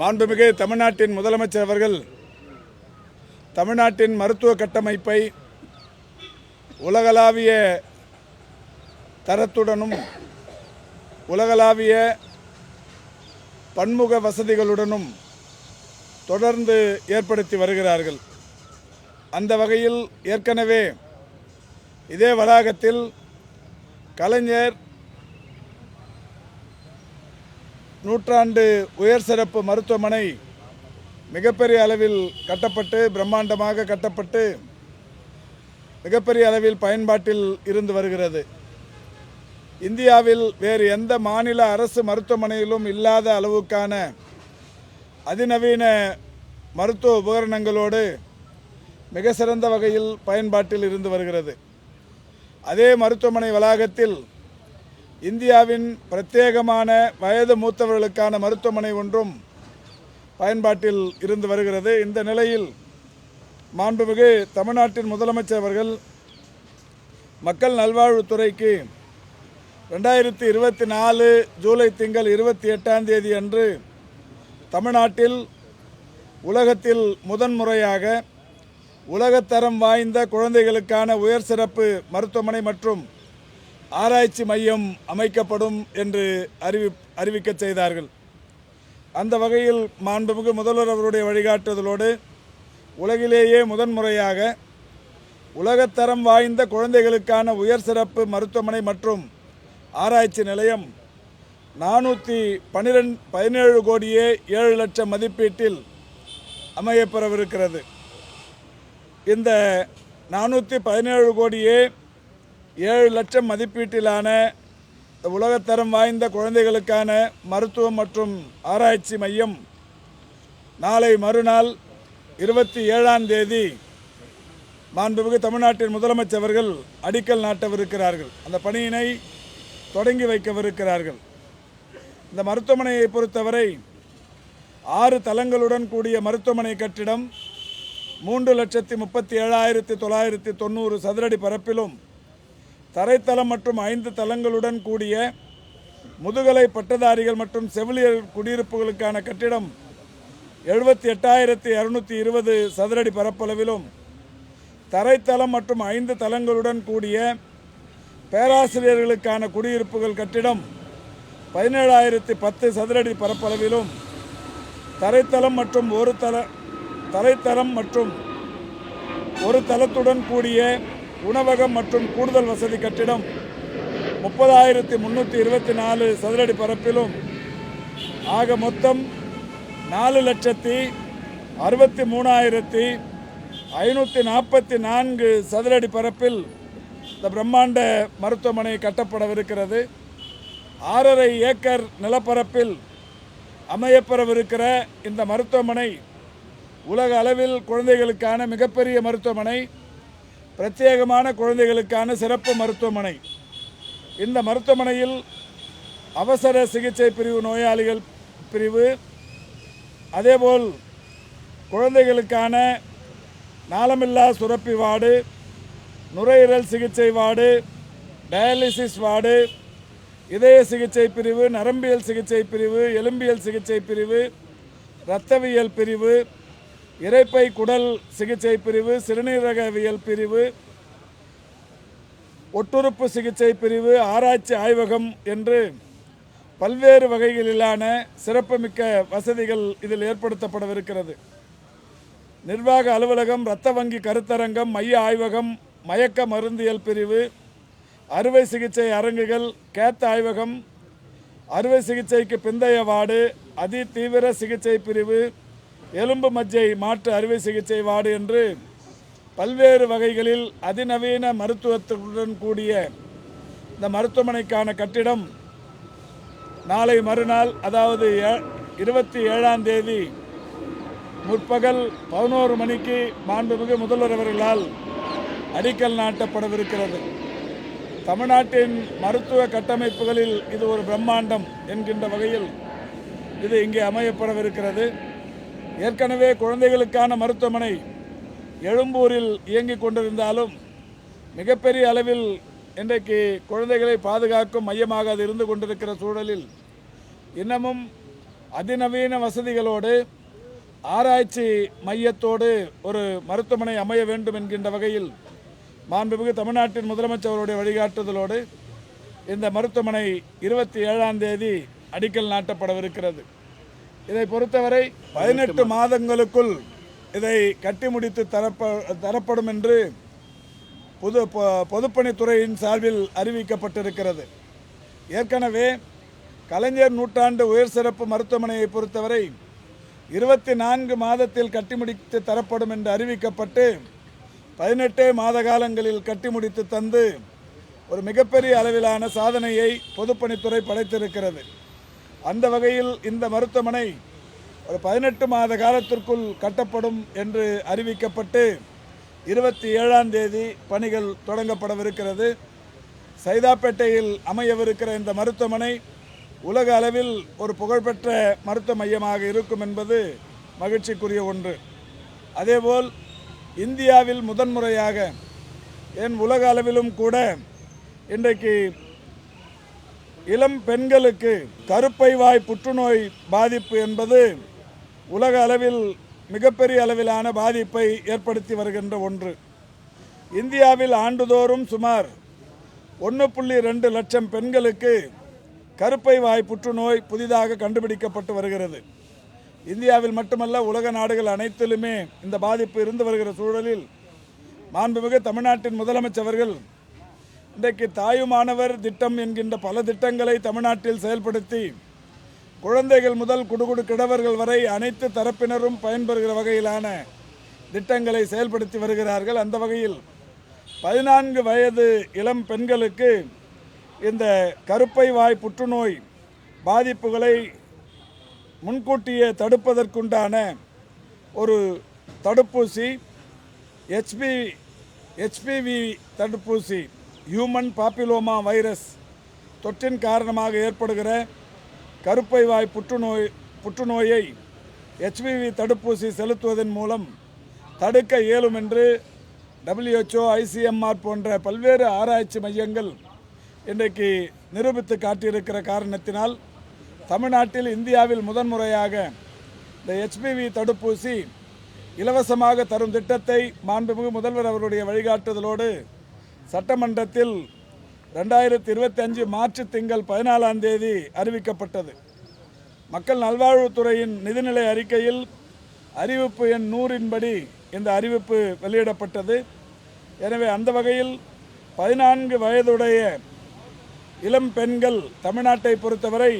மாண்புமிகு தமிழ்நாட்டின் முதலமைச்சர் அவர்கள் தமிழ்நாட்டின் மருத்துவ கட்டமைப்பை உலகளாவிய தரத்துடனும் உலகளாவிய பன்முக வசதிகளுடனும் தொடர்ந்து ஏற்படுத்தி வருகிறார்கள். அந்த வகையில் ஏற்கனவே இதே வளாகத்தில் கலைஞர் நூற்றாண்டு உயர் சிறப்பு மருத்துவமனை மிகப்பெரிய அளவில் கட்டப்பட்டு பிரம்மாண்டமாக கட்டப்பட்டு மிகப்பெரிய அளவில் பயன்பாட்டில் இருந்து வருகிறது. இந்தியாவில் வேறு எந்த மாநில அரசு மருத்துவமனையிலும் இல்லாத அளவுக்கான அதிநவீன மருத்துவ உபகரணங்களோடு மிக சிறந்த வகையில் பயன்பாட்டில் இருந்து வருகிறது. அதே மருத்துவமனை வளாகத்தில் இந்தியாவின் பிரத்யேகமான வயது மூத்தவர்களுக்கான மருத்துவமனை ஒன்றும் பயன்பாட்டில் இருந்து வருகிறது. இந்த நிலையில் மாண்புமிகு தமிழ்நாட்டின் முதலமைச்சர் அவர்கள் மக்கள் நல்வாழ்வுத்துறைக்கு ரெண்டாயிரத்தி இருபத்தி நாலு ஜூலை திங்கள் இருபத்தி எட்டாம் தேதி அன்று தமிழ்நாட்டில் உலகத்தில் முதன்முறையாக உலகத்தரம் வாய்ந்த குழந்தைகளுக்கான உயர் சிறப்பு மருத்துவமனை மற்றும் ஆராய்ச்சி மையம் அமைக்கப்படும் என்று அறிவி அறிவிக்க செய்தார்கள். அந்த வகையில் மாண்புமிகு முதல்வர் அவருடைய வழிகாட்டுதலோடு உலகிலேயே முதன்முறையாக உலகத்தரம் வாய்ந்த குழந்தைகளுக்கான உயர் சிறப்பு மருத்துவமனை மற்றும் ஆராய்ச்சி நிலையம் நானூற்றி பன்னிரெண்டு பதினேழு கோடியே ஏழு லட்சம் மதிப்பீட்டில் அமையப்பெறவிருக்கிறது இந்த நானூற்றி பதினேழு கோடியே ஏழு லட்சம் மதிப்பீட்டிலான உலகத்தரம் வாய்ந்த குழந்தைகளுக்கான மருத்துவம் மற்றும் ஆராய்ச்சி மையம் நாளை மறுநாள் இருபத்தி ஏழாம் தேதி மாண்புமிகு தமிழ்நாட்டின் முதலமைச்சர் அவர்கள் அடிக்கல் நாட்டவிருக்கிறார்கள். அந்த பணியினை தொடங்கி வைக்கவிருக்கிறார்கள். இந்த மருத்துவமனையை பொறுத்தவரை ஆறு தளங்களுடன் கூடிய மருத்துவமனை கட்டிடம் மூன்று லட்சத்தி முப்பத்தி ஏழாயிரத்தி தொள்ளாயிரத்தி தொண்ணூறு சதுரடி பரப்பிலும் தரைத்தளம் மற்றும் ஐந்து தளங்களுடன் கூடிய முதுகலை பட்டதாரிகள் மற்றும் செவிலியர் குடியிருப்புகளுக்கான கட்டிடம் எழுபத்தி எட்டாயிரத்தி இரநூத்தி இருபது சதுரடி பரப்பளவிலும் தரைத்தளம் மற்றும் ஐந்து தளங்களுடன் கூடிய பேராசிரியர்களுக்கான குடியிருப்புகள் கட்டிடம் பதினேழாயிரத்தி பத்து சதுரடி பரப்பளவிலும் தரைத்தளம் மற்றும் ஒரு தள தரைத்தளம் மற்றும் ஒரு தளத்துடன் கூடிய உணவகம் மற்றும் கூடுதல் வசதி கட்டிடம் முப்பதாயிரத்தி முந்நூற்றி இருபத்தி நாலு சதுரடி பரப்பிலும். ஆக மொத்தம் நாலு லட்சத்தி அறுபத்தி மூணாயிரத்தி ஐநூற்றி நாற்பத்தி நான்கு சதுரடி பரப்பில் இந்த பிரம்மாண்ட மருத்துவமனை கட்டப்படவிருக்கிறது. ஆறரை ஏக்கர் நிலப்பரப்பில் அமையப்பெறவிருக்கிற இந்த மருத்துவமனை உலக அளவில் குழந்தைகளுக்கான மிகப்பெரிய மருத்துவமனை. பிரத்யேகமான குழந்தைகளுக்கான சிறப்பு மருத்துவமனை. இந்த மருத்துவமனையில் அவசர சிகிச்சை பிரிவு நோயாளிகள் பிரிவு அதேபோல் குழந்தைகளுக்கான நாளமில்லா சுரப்பி வார்டு நுரையீரல் சிகிச்சை வார்டு டயாலிசிஸ் வார்டு இதய சிகிச்சை பிரிவு நரம்பியல் சிகிச்சை பிரிவு எலும்பியல் சிகிச்சை பிரிவு இரத்தவியல் பிரிவு இறைப்பை குடல் சிகிச்சை பிரிவு சிறுநீரகவியல் பிரிவு ஒட்டுறுப்பு சிகிச்சை பிரிவு ஆராய்ச்சி ஆய்வகம் என்று பல்வேறு வகைகளிலான சிறப்புமிக்க வசதிகள் இதில் ஏற்படுத்தப்படவிருக்கிறது. நிர்வாக அலுவலகம் இரத்த வங்கி கருத்தரங்கம் மைய ஆய்வகம் மயக்க மருந்தியல் பிரிவு அறுவை சிகிச்சை அரங்குகள் கேத் ஆய்வகம் அறுவை சிகிச்சைக்கு பிந்தைய வார்டு அதி தீவிர சிகிச்சை பிரிவு எலும்பு மஜ்ஜை மாற்று அறுவை சிகிச்சை வார்டு என்று பல்வேறு வகைகளில் அதிநவீன மருத்துவத்துடன் கூடிய இந்த மருத்துவமனைக்கான கட்டிடம் நாளை மறுநாள் அதாவது ஏ- இருபத்தி ஏழாம் தேதி முற்பகல் பதினோரு மணிக்கு மாண்புமிகு முதல்வர் அவர்களால் அடிக்கல் நாட்டப்படவிருக்கிறது. தமிழ்நாட்டின் மருத்துவ கட்டமைப்புகளில் இது ஒரு பிரம்மாண்டம் என்கின்ற வகையில் இது இங்கே அமையப்படவிருக்கிறது. ஏற்கனவே குழந்தைகளுக்கான மருத்துவமனை எழும்பூரில் இயங்கிக் கொண்டிருந்தாலும் மிகப்பெரிய அளவில் இன்றைக்கு குழந்தைகளை பாதுகாக்கும் மையமாக அது இருந்து கொண்டிருக்கிற சூழலில் இன்னமும் அதிநவீன வசதிகளோடு ஆராய்ச்சி மையத்தோடு ஒரு மருத்துவமனை அமைய வேண்டும் என்கின்ற வகையில் மாண்புமிகு தமிழ்நாட்டின் முதலமைச்சருடைய வழிகாட்டுதலோடு இந்த மருத்துவமனை இருபத்தி ஏழாம் தேதி அடிக்கல் நாட்டப்படவிருக்கிறது. இதை பொறுத்தவரை பதினெட்டு மாதங்களுக்குள் இதை கட்டி முடித்து தரப்ப தரப்படும் என்று பொது பொ- பொதுப்பணித்துறையின் சார்பில் அறிவிக்கப்பட்டிருக்கிறது. ஏற்கனவே கலைஞர் நூற்றாண்டு உயர் சிறப்பு மருத்துவமனையை பொறுத்தவரை இருபத்தி நான்கு மாதத்தில் கட்டி முடித்து தரப்படும் என்று அறிவிக்கப்பட்டு பதினெட்டே மாத காலங்களில் கட்டி முடித்து தந்து ஒரு மிகப்பெரிய அளவிலான சாதனையை பொதுப்பணித்துறை படைத்திருக்கிறது. அந்த வகையில் இந்த மருத்துவமனை ஒரு பதினெட்டு மாத காலத்திற்குள் கட்டப்படும் என்று அறிவிக்கப்பட்டு இருபத்தி ஏழாம் தேதி பணிகள் தொடங்கப்படவிருக்கிறது. சைதாப்பேட்டையில் அமையவிருக்கிற இந்த மருத்துவமனை உலக அளவில் ஒரு புகழ்பெற்ற மருத்துவ மையமாக இருக்கும் என்பது மகிழ்ச்சிக்குரிய ஒன்று. அதேபோல் இந்தியாவில் முதன்முறையாக என் உலக அளவிலும் கூட இன்றைக்கு இளம் பெண்களுக்கு கருப்பை வாய் புற்றுநோய் பாதிப்பு என்பது உலக அளவில் மிகப்பெரிய அளவிலான பாதிப்பை ஏற்படுத்தி வருகின்ற ஒன்று. இந்தியாவில் ஆண்டுதோறும் சுமார் ஒன்று புள்ளி ரெண்டு லட்சம் பெண்களுக்கு கருப்பை வாய் புற்றுநோய் புதிதாக கண்டுபிடிக்கப்பட்டு வருகிறது. இந்தியாவில் மட்டுமல்ல உலக நாடுகள் அனைத்திலுமே இந்த பாதிப்பு இருந்து வருகிற சூழலில் மாண்புமிகு தமிழ்நாட்டின் முதலமைச்சர்கள் இன்றைக்கு தாயுமானவர் திட்டம் என்கின்ற பல திட்டங்களை தமிழ்நாட்டில் செயல்படுத்தி குழந்தைகள் முதல் குடுகுடு கிடவர்கள் வரை அனைத்து தரப்பினரும் பயன்பெறுகிற வகையிலான திட்டங்களை செயல்படுத்தி வருகிறார்கள். அந்த வகையில் பதினான்கு வயது இளம் பெண்களுக்கு இந்த கருப்பை வாய் புற்றுநோய் பாதிப்புகளை முன்கூட்டியே தடுப்பதற்குண்டான ஒரு தடுப்பூசி ஹெச்பி ஹெச்பிவி தடுப்பூசி ஹியூமன் பாப்பிலோமா வைரஸ் தொற்றின் காரணமாக ஏற்படுகிற கருப்பை வாய் புற்றுநோய் புற்றுநோயை ஹெச்பிவி தடுப்பூசி செலுத்துவதன் மூலம் தடுக்க இயலும் என்று டபிள்யூஹெச்ஓ ஐசிஎம்ஆர் போன்ற பல்வேறு ஆராய்ச்சி மையங்கள் இன்றைக்கு நிரூபித்து காட்டியிருக்கிற காரணத்தினால் தமிழ்நாட்டில் இந்தியாவில் முதன்முறையாக இந்த ஹெச்பிவி தடுப்பூசி இலவசமாக தரும் திட்டத்தை மாண்புமிகு முதல்வர் அவருடைய வழிகாட்டுதலோடு சட்டமன்றத்தில் ரெண்டாயிரத்தி இருபத்தி அஞ்சு மார்ச் திங்கள் பதினாலாம் தேதி அறிவிக்கப்பட்டது. மக்கள் நல்வாழ்வுத்துறையின் நிதிநிலை அறிக்கையில் அறிவிப்பு எண் நூறின்படி இந்த அறிவிப்பு வெளியிடப்பட்டது. எனவே அந்த வகையில் பதினான்கு வயதுடைய இளம் பெண்கள் தமிழ்நாட்டை பொறுத்தவரை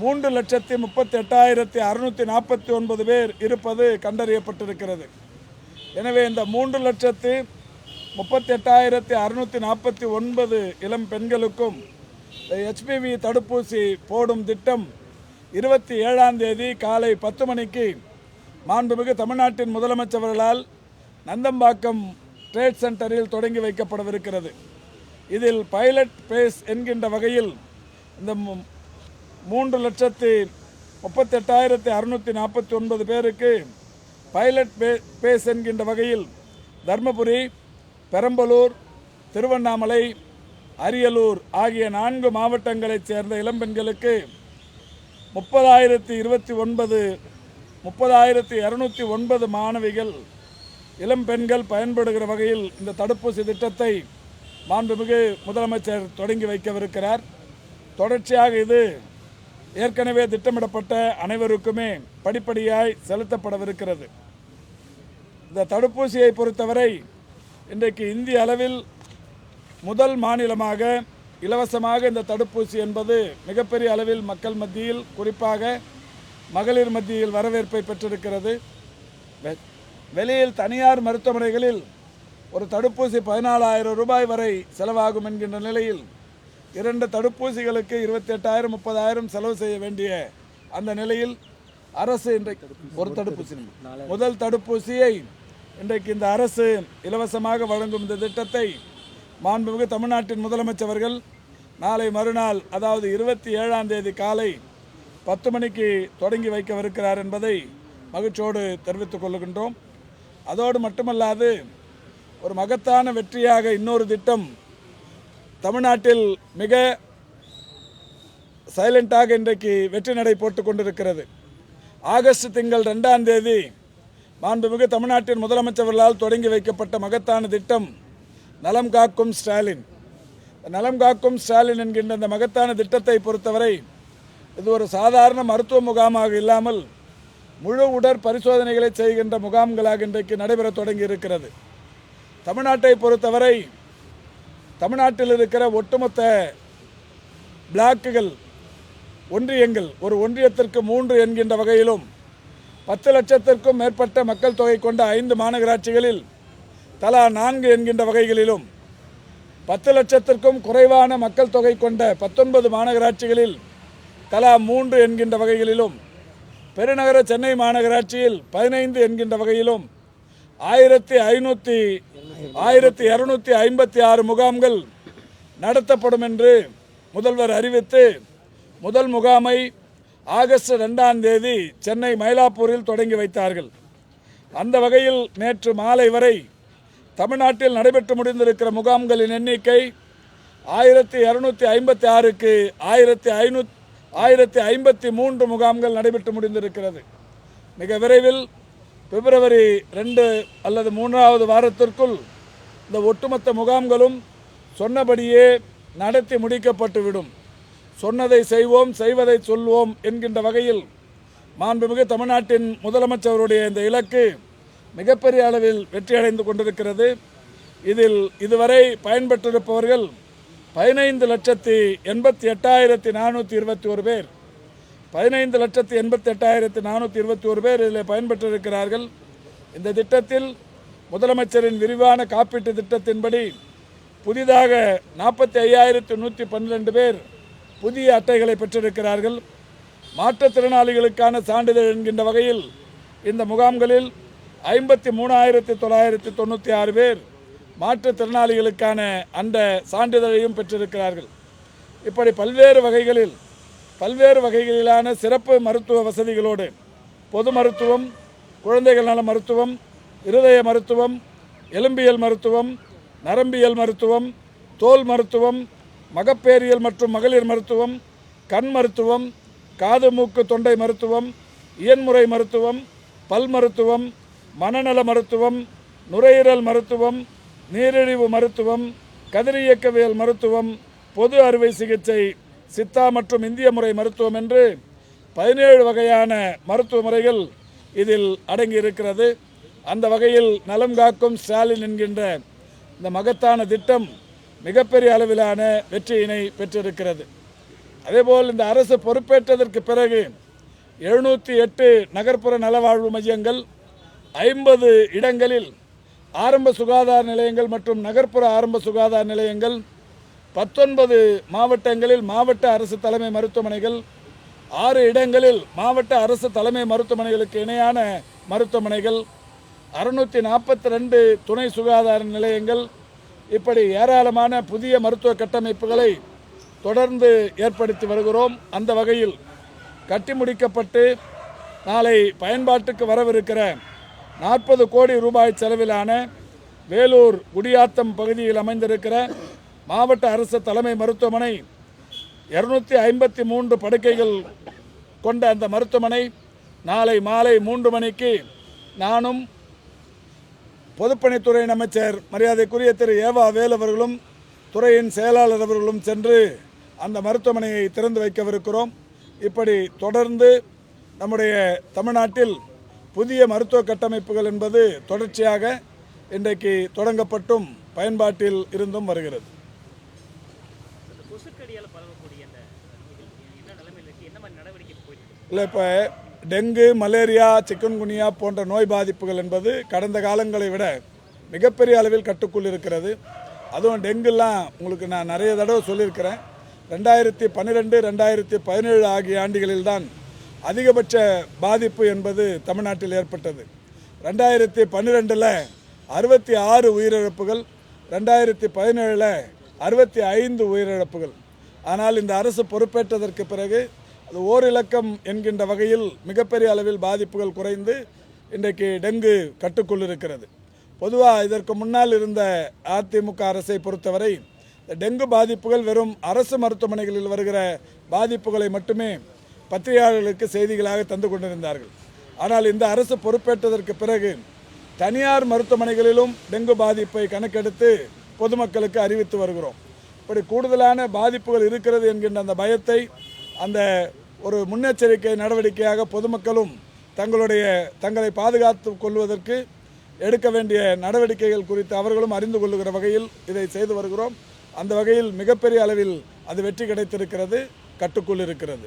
மூன்று லட்சத்தி முப்பத்தி எட்டாயிரத்தி அறுநூற்றி நாற்பத்தி ஒன்பது பேர் இருப்பது கண்டறியப்பட்டிருக்கிறது. எனவே இந்த மூன்று லட்சத்து முப்பத்தெட்டாயிரத்தி அறுநூற்றி நாற்பத்தி ஒன்பது இளம் பெண்களுக்கும் ஹெச்பிவி தடுப்பூசி போடும் திட்டம் இருபத்தி ஏழாம் தேதி காலை பத்து மணிக்கு மாண்புமிகு தமிழ்நாட்டின் முதலமைச்சர்களால் நந்தம்பாக்கம் ட்ரேட் சென்டரில் தொடங்கி வைக்கப்படவிருக்கிறது. இதில் பைலட் பேஸ் என்கின்ற வகையில் இந்த மூன்று லட்சத்தி முப்பத்தெட்டாயிரத்தி அறுநூற்றி நாற்பத்தி ஒன்பது பேருக்கு பைலட் பே பேஸ் என்கின்ற வகையில் தர்மபுரி பெரம்பலூர் திருவண்ணாமலை அரியலூர் ஆகிய நான்கு மாவட்டங்களைச் சேர்ந்த இளம்பெண்களுக்கு முப்பதாயிரத்தி இருபத்தி ஒன்பது முப்பதாயிரத்தி இரநூத்தி ஒன்பது மாணவிகள் இளம்பெண்கள் பயன்படுகிற வகையில் இந்த தடுப்பூசி திட்டத்தை மாண்புமிகு முதலமைச்சர் தொடங்கி வைக்கவிருக்கிறார். தொடர்ச்சியாக இது ஏற்கனவே திட்டமிடப்பட்ட அனைவருக்குமே படிப்படியாய் செலுத்தப்படவிருக்கிறது. இந்த தடுப்பூசியை பொறுத்தவரை இன்றைக்கு இந்திய அளவில் முதல் மாநிலமாக இலவசமாக இந்த தடுப்பூசி என்பது மிகப்பெரிய அளவில் மக்கள் மத்தியில் குறிப்பாக மகளிர் மத்தியில் வரவேற்பை பெற்றிருக்கிறது. வெ- வெளியில் தனியார் மருத்துவமனைகளில் ஒரு தடுப்பூசி பதினாலாயிரம் ரூபாய் வரை செலவாகும் என்கின்ற நிலையில் இரண்டு தடுப்பூசிகளுக்கு இருபத்தி எட்டாயிரம் முப்பதாயிரம் செலவு செய்ய வேண்டிய அந்த நிலையில் அரசு இன்றைக்கு ஒரு தடுப்பூசி முதல் தடுப்பூசியை இன்றைக்கு இந்த அரசு இலவசமாக வழங்கும் இந்த திட்டத்தை மாண்புமிகு தமிழ்நாட்டின் முதலமைச்சர்கள் நாளை மறுநாள் அதாவது இருபத்தி ஏழாம் தேதி காலை பத்து மணிக்கு தொடங்கி வைக்கவிருக்கிறார் என்பதை மகிழ்ச்சியோடு தெரிவித்துக் கொள்கின்றோம். அதோடு மட்டுமல்லாது ஒரு மகத்தான வெற்றியாக இன்னொரு திட்டம் தமிழ்நாட்டில் மிக சைலண்டாக இன்றைக்கு வெற்றி நடை போட்டு கொண்டிருக்கிறது. ஆகஸ்ட் திங்கள் ரெண்டாம் தேதி மாண்புமிகு தமிழ்நாட்டின் முதலமைச்சர்களால் தொடங்கி வைக்கப்பட்ட மகத்தான திட்டம் நலம் காக்கும் ஸ்டாலின். நலம் காக்கும் ஸ்டாலின் என்கின்ற இந்த மகத்தான திட்டத்தை பொறுத்தவரை இது ஒரு சாதாரண மருத்துவ முகாமாக இல்லாமல் முழு உடற் பரிசோதனைகளை செய்கின்ற முகாம்களாக இன்றைக்கு நடைபெற தொடங்கி இருக்கிறது தமிழ்நாட்டை பொறுத்தவரை தமிழ்நாட்டில் இருக்கிற ஒட்டுமொத்த பிளாக்குகள் ஒன்றியங்கள் ஒரு ஒன்றியத்திற்கு மூன்று என்கின்ற வகையிலும் பத்து லட்சத்திற்கும் மேற்பட்ட மக்கள் தொகை கொண்ட ஐந்து மாநகராட்சிகளில் தலா நான்கு என்கின்ற வகைகளிலும் பத்து லட்சத்திற்கும் குறைவான மக்கள் தொகை கொண்ட பத்தொன்பது மாநகராட்சிகளில் தலா மூன்று என்கின்ற வகைகளிலும் பெருநகர சென்னை மாநகராட்சியில் பதினைந்து என்கின்ற வகையிலும் ஆயிரத்தி ஐநூற்றி ஆயிரத்தி இரநூத்தி ஐம்பத்தி ஆறு முகாம்கள் நடத்தப்படும் என்று முதல்வர் அறிவித்து முதல் முகாமை ஆகஸ்ட் ரெண்டாம் தேதி சென்னை மயிலாப்பூரில் தொடங்கி வைத்தார்கள். அந்த வகையில் நேற்று மாலை வரை தமிழ்நாட்டில் நடைபெற்று முடிந்திருக்கிற முகாம்களின் எண்ணிக்கை ஆயிரத்தி இரநூத்தி ஐம்பத்தி ஆறுக்கு ஆயிரத்தி ஐநூத் ஆயிரத்தி ஐம்பத்தி மூன்று முகாம்கள் நடைபெற்று முடிந்திருக்கிறது. மிக விரைவில் பிப்ரவரி ரெண்டு அல்லது மூன்றாவது வாரத்திற்குள் இந்த ஒட்டுமொத்த முகாம்களும் சொன்னபடியே நடத்தி முடிக்கப்பட்டுவிடும். சொன்னதை செய்வோம் செய்வதை சொல்வோம் என்கின்ற வகையில் மாண்புமிகு தமிழ்நாட்டின் முதலமைச்சருடைய இந்த இலக்கு மிகப்பெரிய அளவில் வெற்றியடைந்து கொண்டிருக்கிறது. இதில் இதுவரை பயன்பெற்றிருப்பவர்கள் பதினைந்து லட்சத்தி எண்பத்தி எட்டாயிரத்தி நானூற்றி இருபத்தி ஒரு பேர். பதினைந்து லட்சத்தி எண்பத்தி எட்டாயிரத்தி நானூற்றி இருபத்தி ஒரு பேர் இதில் பயன்பெற்றிருக்கிறார்கள். இந்த திட்டத்தில் முதலமைச்சரின் விரிவான காப்பீட்டு திட்டத்தின்படி புதிதாக நாற்பத்தி ஐயாயிரத்தி நூற்றி பன்னிரெண்டு பேர் புதிய அட்டைகளை பெற்றிருக்கிறார்கள். மாற்றுத்திறனாளிகளுக்கான சான்றிதழ் என்கின்ற வகையில் இந்த முகாம்களில் ஐம்பத்தி மூணாயிரத்தி தொள்ளாயிரத்தி தொண்ணூற்றி ஆறு பேர் மாற்றுத்திறனாளிகளுக்கான அந்த சான்றிதழையும் பெற்றிருக்கிறார்கள். இப்படி பல்வேறு வகைகளில் பல்வேறு வகைகளிலான சிறப்பு மருத்துவ வசதிகளோடு பொது மருத்துவம் குழந்தைகள் நல மருத்துவம் இருதய மருத்துவம் எலும்பியல் மருத்துவம் நரம்பியல் மருத்துவம் தோல் மருத்துவம் மகப்பேறியல் மற்றும் மகளிர் மருத்துவம் கண் மருத்துவம் காது மூக்கு தொண்டை மருத்துவம் இயன்முறை மருத்துவம் பல் மருத்துவம் மனநல மருத்துவம் நுரையீரல் மருத்துவம் நீரிழிவு மருத்துவம் கதிரியக்கவியல் மருத்துவம் பொது அறுவை சிகிச்சை சித்தா மற்றும் இந்திய முறை மருத்துவம் என்று பதினேழு வகையான மருத்துவ முறைகள் இதில் அடங்கி இருக்கிறது அந்த வகையில் நலம் காக்கும் ஸ்டாலின் என்கின்ற இந்த மகத்தான திட்டம் மிகப்பெரிய அளவிலான வெற்றியினை பெற்றிருக்கிறது. அதேபோல் இந்த அரசு பொறுப்பேற்றதற்கு பிறகு எழுநூற்றி எட்டு நகர்ப்புற நலவாழ்வு மையங்கள் ஐம்பது இடங்களில் ஆரம்ப சுகாதார நிலையங்கள் மற்றும் நகர்ப்புற ஆரம்ப சுகாதார நிலையங்கள் பத்தொன்பது மாவட்டங்களில் மாவட்ட அரசு தலைமை மருத்துவமனைகள் ஆறு இடங்களில் மாவட்ட அரசு தலைமை மருத்துவமனைகளுக்கு இணையான மருத்துவமனைகள் அறுநூற்றி நாற்பத்தி ரெண்டு துணை சுகாதார நிலையங்கள் இப்படி ஏராளமான புதிய மருத்துவ கட்டமைப்புகளை தொடர்ந்து ஏற்படுத்தி வருகிறோம். அந்த வகையில் கட்டி முடிக்கப்பட்டு நாளை பயன்பாட்டுக்கு வரவிருக்கிற நாற்பது கோடி ரூபாய் செலவிலான வேலூர் குடியாத்தம் பகுதியில் அமைந்திருக்கிற மாவட்ட அரசு தலைமை மருத்துவமனை இருநூத்தி ஐம்பத்தி மூன்று படுக்கைகள் கொண்ட அந்த மருத்துவமனை நாளை மாலை மூன்று மணிக்கு நானும் பொதுப்பணித்துறையின் அமைச்சர் மரியாதைக்குரிய திரு. ஏவா வேல் அவர்களும் துறையின் செயலாளர் அவர்களும் சென்று அந்த மருத்துவமனையை திறந்து வைக்கவிருக்கிறோம். இப்படி தொடர்ந்து நம்முடைய தமிழ்நாட்டில் புதிய மருத்துவ கட்டமைப்புகள் என்பது தொடர்ச்சியாக இன்றைக்கு தொடங்கப்பட்டும் பயன்பாட்டில் இருந்தும் வருகிறது? இல்லை இப்போ டெங்கு மலேரியா சிக்கன்குனியா போன்ற நோய் பாதிப்புகள் என்பது கடந்த காலங்களை விட மிகப்பெரிய அளவில் கட்டுக்குள் இருக்கிறது. அதுவும் டெங்குலாம் உங்களுக்கு நான் நிறைய தடவை சொல்லியிருக்கிறேன். ரெண்டாயிரத்தி பன்னிரெண்டு ரெண்டாயிரத்தி பதினேழு ஆகிய ஆண்டுகளில் தான் அதிகபட்ச பாதிப்பு என்பது தமிழ்நாட்டில் ஏற்பட்டது. ரெண்டாயிரத்தி பன்னிரெண்டில் அறுபத்தி ஆறு உயிரிழப்புகள் ரெண்டாயிரத்தி பதினேழில் அறுபத்தி ஐந்து உயிரிழப்புகள். ஆனால் இந்த அரசு பொறுப்பேற்றதற்கு பிறகு அது ஓரிலக்கம் என்கின்ற வகையில் மிகப்பெரிய அளவில் பாதிப்புகள் குறைந்து இன்றைக்கு டெங்கு கட்டுக்குள் இருக்கிறது. பொதுவாக இதற்கு முன்னால் இருந்த அதிமுக அரசை பொறுத்தவரை டெங்கு பாதிப்புகள் வெறும் அரசு மருத்துவமனைகளில் வருகிற பாதிப்புகளை மட்டுமே பத்திரிகையாளர்களுக்கு செய்திகளாக தந்து கொண்டிருந்தார்கள். ஆனால் இந்த அரசு பொறுப்பேற்றதற்கு பிறகு தனியார் மருத்துவமனைகளிலும் டெங்கு பாதிப்பை கணக்கெடுத்து பொதுமக்களுக்கு அறிவித்து வருகிறோம். இப்படி கூடுதலான பாதிப்புகள் இருக்கிறது என்கின்ற அந்த பயத்தை அந்த ஒரு முன்னெச்சரிக்கை நடவடிக்கையாக பொதுமக்களும் தங்களுடைய தங்களை பாதுகாத்து கொள்வதற்கு எடுக்க வேண்டிய நடவடிக்கைகள் குறித்து அவர்களும் அறிந்து கொள்ளுகிற வகையில் இதை செய்து வருகிறோம். அந்த வகையில் மிகப்பெரிய அளவில் அது வெற்றி கிடைத்திருக்கிறது கட்டுக்குள் இருக்கிறது.